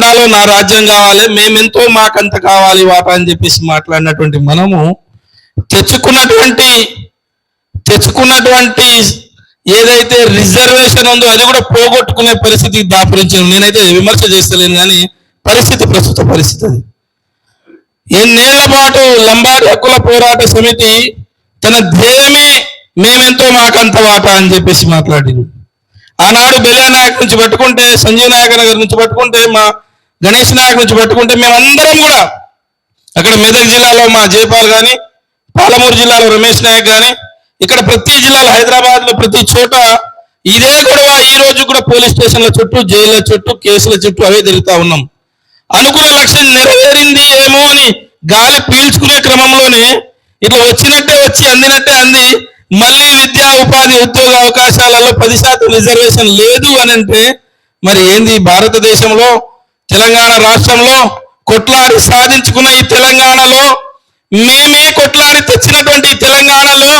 తాండాలో నా రాజ్యం కావాలి మేమెంతో మాకంత కావాలి వాటా అని చెప్పేసి మాట్లాడినటువంటి మనము తెచ్చుకున్నటువంటి తెచ్చుకున్నటువంటి ఏదైతే రిజర్వేషన్ ఉందో అది కూడా పోగొట్టుకునే పరిస్థితి దాపురించాను నేనైతే విమర్శ చేస్తలేను కానీ పరిస్థితి ప్రస్తుత పరిస్థితి అది. ఎన్నేళ్ళ పాటు లంబాడి హక్కుల పోరాట సమితి తన ధ్యేయమే మేమెంతో మాకంత వాటా అని చెప్పేసి మాట్లాడింది. ఆనాడు బెలియా నాయక్ నుంచి పట్టుకుంటే సంజీవ్ నాయక్ నగర్ నుంచి పట్టుకుంటే మా గణేష్ నాయక్ నుంచి పట్టుకుంటే మేమందరం కూడా అక్కడ మెదక్ జిల్లాలో మా జయపాల్ కానీ పాలమూరు జిల్లాలో రమేష్ నాయక్ కానీ ఇక్కడ ప్రతి జిల్లాలో హైదరాబాద్లో ప్రతి చోట ఇదే గొడవ ఈ రోజు కూడా పోలీస్ స్టేషన్ల చుట్టూ జైళ్ళ చుట్టూ కేసుల చుట్టూ అవే తిరుగుతా ఉన్నాం. అనుకున్న లక్ష్యం నెరవేరింది ఏమో అని గాలి పీల్చుకునే క్రమంలోనే ఇట్లా వచ్చినట్టే వచ్చి అందినట్టే అంది మళ్ళీ విద్యా ఉపాధి ఉద్యోగ అవకాశాలలో పది శాతం రిజర్వేషన్ లేదు అని అంటే మరి ఏంది భారతదేశంలో తెలంగాణ రాష్ట్రంలో కొట్లాడి సాధించుకున్న ఈ తెలంగాణలో మేమే కొట్లాడి తెచ్చినటువంటి తెలంగాణలో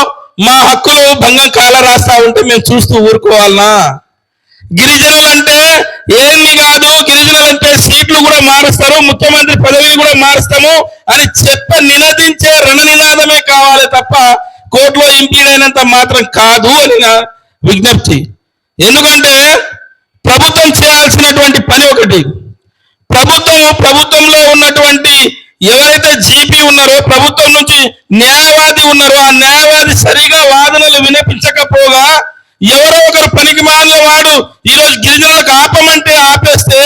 మా హక్కులు భంగం కాల రాస్తా ఉంటే మేము చూస్తూ ఊరుకోవాలనా? గిరిజనులంటే ఏమి కాదు. గిరిజనులంటే సీట్లు కూడా మారుస్తారు. ముఖ్యమంత్రి పదవి కూడా మారుస్తాము అని చెప్ప నినదించే రణనినాదమే కావాలి తప్ప కోర్టులో ఇంపీడైనంత మాత్రం కాదు అని నా విజ్ఞప్తి. ఎందుకంటే ప్రభుత్వం చేయాల్సినటువంటి పని ఒకటి ప్రభుత్వం ప్రభుత్వంలో ఉన్నటువంటి ఎవరైతే జీపీ ఉన్నారో ప్రభుత్వం నుంచి న్యాయవాది ఉన్నారో ఆ న్యాయవాది సరిగా వాదనలు వినిపించకపోగా ఎవరో ఒకరు పనికి మాలిన వాడు ఈరోజు గిరిజనులకు ఆపమంటే ఆపేస్తే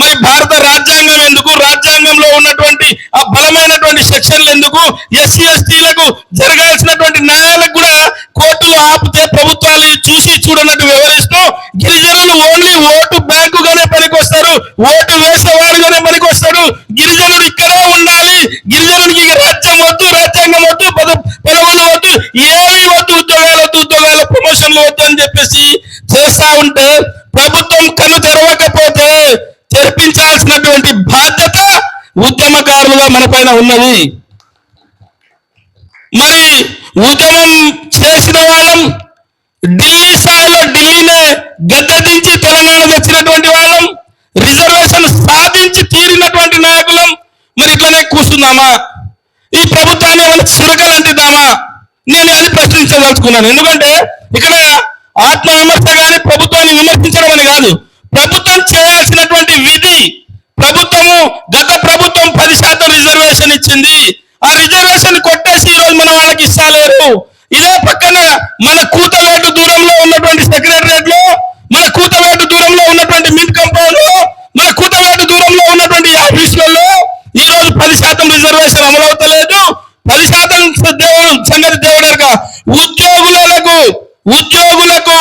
మరి భారత రాజ్యాంగం ఎందుకు? రాజ్యాంగంలో ఉన్నటువంటి ఆ బలమైనటువంటి సెక్షన్లు ఎందుకు? ఎస్సీ ఎస్టీలకు జరగాల్సినటువంటి న్యాయాలకు కూడా కోర్టులు ఆపితే అని చెప్పేసి చేస్తా ఉంటే ప్రభుత్వం కన్ను తెరవకపోతే తెరిపించాల్సినటువంటి బాధ్యత ఉద్యమకారులుగా మన పైన ఉన్నది. మరి ఉద్యమం చేసిన వాళ్ళం ఢిల్లీ స్థాయిలో ఢిల్లీనే గద్దెదించి తెలంగాణ తెచ్చినటువంటి వాళ్ళం రిజర్వేషన్ సాధించి తీరినటువంటి నాయకులం మరి ఇట్లనే కూర్చున్నామా ఈ ప్రభుత్వాన్ని ఏమైనా చిరకలు అంటిద్దామా నేను అది ప్రశ్నించదలుచుకున్నాను. ఎందుకంటే ఇక్కడ ఆత్మ విమర్శ కానీ ప్రభుత్వాన్ని విమర్శించడం అని కాదు. ప్రభుత్వం చేయాల్సినటువంటి విధి ప్రభుత్వము గత ప్రభుత్వం పది శాతం రిజర్వేషన్ ఇచ్చింది. ఆ రిజర్వేషన్ కొట్టేసి ఈ రోజు మన వాళ్ళకి ఇస్తాలేరు. ఇదే పక్కన మన కూతవేటు దూరంలో ఉన్నటువంటి సెక్రటరియట్లో మన కూతవేటు దూరంలో ఉన్నటువంటి మిడ్ కంపౌండ్లో మన కూతవేటు దూరంలో ఉన్నటువంటి ఆఫీసులలో ఈ రోజు పది శాతం రిజర్వేషన్ అమలు పది శాతం దేవుడు సంగతి దేవుడక ఉద్యోగులకు ఉద్యోగులకు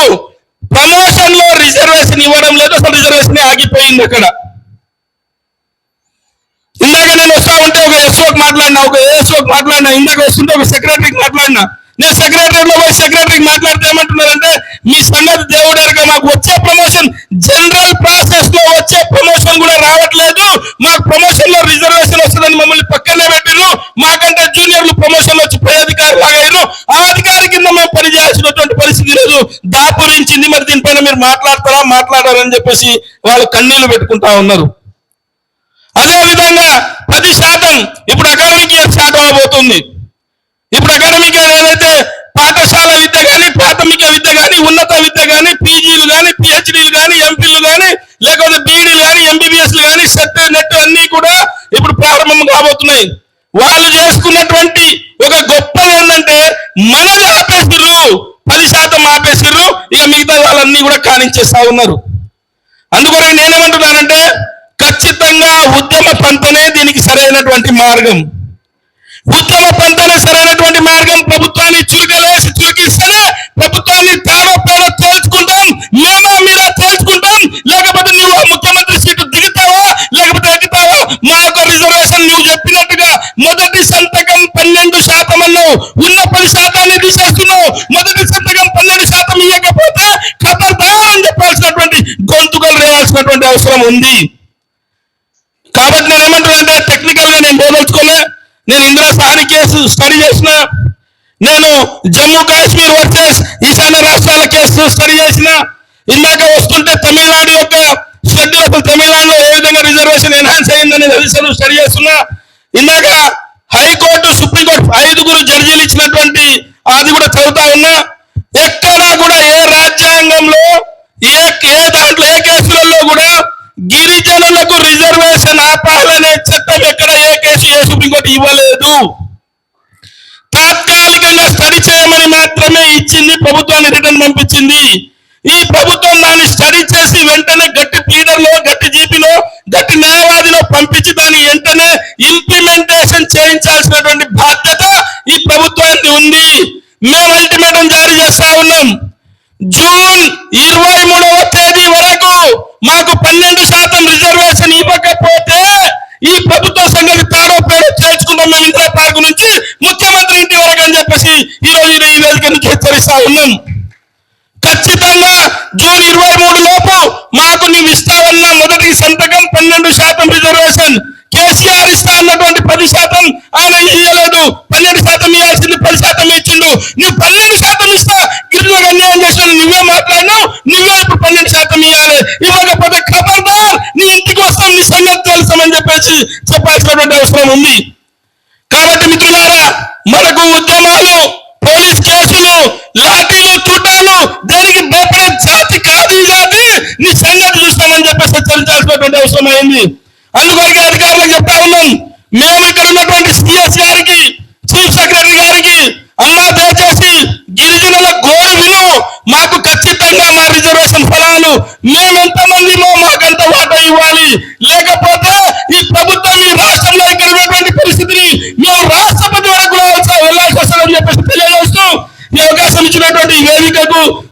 ప్రమోషన్లో రిజర్వేషన్ ఇవ్వడం లేదు అసలు రిజర్వేషన్ ఆగిపోయింది అక్కడ ఇందాక నేను వస్తా ఉంటే మాట్లాడినా ఒక ఏఎస్ఓకి మాట్లాడినా ఇందాక వస్తుంటే ఒక సెక్రటరీకి మాట్లాడినా. నేను సెక్రటరీలో పోయి సెక్రటరీకి మాట్లాడితే ఏమంటున్నారంటే మీ సంగతి దేవుడారుగా మాకు వచ్చే ప్రమోషన్ జనరల్ ప్రాసెస్లో వచ్చే ప్రమోషన్ కూడా రావట్లేదు. మాకు ప్రమోషన్లో రిజర్వేషన్ వస్తుందని మమ్మల్ని పక్కనే పెట్టిర్రు. మాకంటే జూనియర్లు ప్రమోషన్ వచ్చి పై అధికారులు లాగైరు ఆ అధికారి కింద మేము పనిచేయాల్సినటువంటి పరిస్థితి లేదు. దాపురించింది మరి దీనిపైన మీరు మాట్లాడతారా మాట్లాడారని చెప్పేసి వాళ్ళు కన్నీళ్ళు పెట్టుకుంటా ఉన్నారు. అదే విధంగా పది శాతం ఇప్పుడు అకాడమిక్ ఇయర్ స్టార్ట్ అవబోతుంది. ఇప్పుడు అకాడమిక్ ఇయర్ ఏదైతే పాఠశాల విద్య కానీ ప్రాథమిక విద్య కానీ ఉన్నత విద్య కానీ పీజీలు కానీ పిహెచ్డీలు కానీ ఎంపీలు కానీ లేకపోతే బీడీలు కానీ ఎంబీబీఎస్లు కానీ సెట్ నెట్ అన్ని కూడా ఇప్పుడు ప్రారంభం కాబోతున్నాయి. వాళ్ళు చేసుకున్నటువంటి ఒక గొప్పది ఏంటంటే మనది ఆపేసిర్రు పది శాతం ఆపేసిర్రు ఇక మిగతా వాళ్ళన్నీ కూడా కానించేస్తా ఉన్నారు. అందుకొరకు నేనేమంటున్నానంటే ఖచ్చితంగా ఉద్యమ పంతనే దీనికి సరైనటువంటి మార్గం. ఉద్యమ పంతనే సరైనటువంటి మార్గం. ప్రభుత్వాన్ని చూకలేసి చూకిస్తేనే ప్రభుత్వాన్ని తేడా పేడ తేల్చుకుంటాం మేమా మీద తేల్చుకుంటాం లేకపోతే నువ్వు ముఖ్యమంత్రి సీటు దిగుతావా? లేకపోతే ఎక్కుతావా? మాకు రిజర్వేషన్ నువ్వు చెప్పినట్టుగా మొదటి సంతకం పన్నెండు శాతం అన్నావు. ఉన్న పది శాతాన్ని తీసేస్తున్నావు. మొదటి సంతకం పన్నెండు శాతం ఇవ్వకపోతే ఖబర్దార్ అని చెప్పాల్సినటువంటి గొంతుకలు రేయాల్సినటువంటి అవసరం ఉంది కాబట్టి నేను ఏమంటున్నానంటే టెక్నికల్గా నేను బోదలుచుకోలే నేను ఇందిరా సహాని కేసు స్టడీ చేసిన నేను జమ్మూ కాశ్మీర్ వర్సెస్ ఈశాన్య రాష్ట్రాల కేసు స్టడీ చేసిన ఇందాక వస్తుంటే తమిళనాడు యొక్క షెడ్యూల్ అసలు తమిళనాడులో ఏ విధంగా రిజర్వేషన్ ఎన్హాన్స్ అయిందని రిజర్వ్ స్టడీ చేస్తున్నా. ఇందాక హైకోర్టు సుప్రీంకోర్టు ఐదుగురు జడ్జీలు ఇచ్చినటువంటి అది కూడా చదువుతా ఉన్నా. ఎక్కడా కూడా ఏ రాజ్యాంగంలో ఏ ఏ దాంట్లో ఏ కేసులలో కూడా గిరిజనులకు రిజర్వేషన్ ఆపాలనే చట్టం ఎక్కడ ఏ కేసు ఏ సుప్రీంకోర్టు ఇవ్వలేదు తాత్కాలికంగా స్టడీ చేయమని మాత్రమే ఇచ్చింది ప్రభుత్వాన్ని రిటర్న్ పంపించింది. ఈ ప్రభుత్వం దాన్ని స్టడీ చేసి వెంటనే గట్టి ప్లీడర్లో గట్టి జీపీలో గట్టి న్యాయవాదిలో పంపించి దాన్ని వెంటనే ఇంప్లిమెంటేషన్ చేయించాల్సినటువంటి బాధ్యత ఈ ప్రభుత్వానికి ఉంది. మేము అల్టిమేటం జారీ చేస్తా ఉన్నాం. జూన్ ఇరవై మూడవ తేదీ వరకు మాకు పన్నెండు శాతం రిజర్వేషన్ ఇవ్వకపోతే ఈ ప్రభుత్వ సంగతి పేరో పేరు చేర్చుకుంటాం మేము ఇందిరా పార్క్ నుంచి ముఖ్యమంత్రి ఇంటి వరకు అని చెప్పేసి ఈ రోజు ఈ వేదిక నుంచి హెచ్చరిస్తా ఉన్నాం. ఖచ్చితంగా జూన్ ఇరవై మూడు లోపు మాకు నువ్వు ఇస్తావన్న మొదటి సంతకం పన్నెండు శాతం రిజర్వేషన్. కేసీఆర్ ఇస్తా అన్నటువంటి పది శాతం చెప్పాల్సినటువంటి అవసరం ఉంది. కాబట్టి మిత్రులారా మనకు ఉద్యమాలు పోలీస్ కేసులు లాఠీలు తుటాలు దానికి భయపడే జాతి కాదు జాతి నీ సంగతి చూస్తామని చెప్పేసి హెచ్చరించాల్సినటువంటి అవసరం అయింది. అందుకొరకే అధికారులకు చెప్తా ఉన్నాం. మేము ఇక్కడ ఉన్నటువంటి సిఎస్ గారికి చీఫ్ సెక్రటరీ గారికి అన్నా దయచేసి గిరిజనుల గోడు విను. మాకు ఖచ్చితంగా మా రిజర్వేషన్ ఫలాలు మేము ఎంతమంది మాకంత వాటా ఇవ్వాలి. లేకపోతే ఇచ్చినటువంటి వేదికకు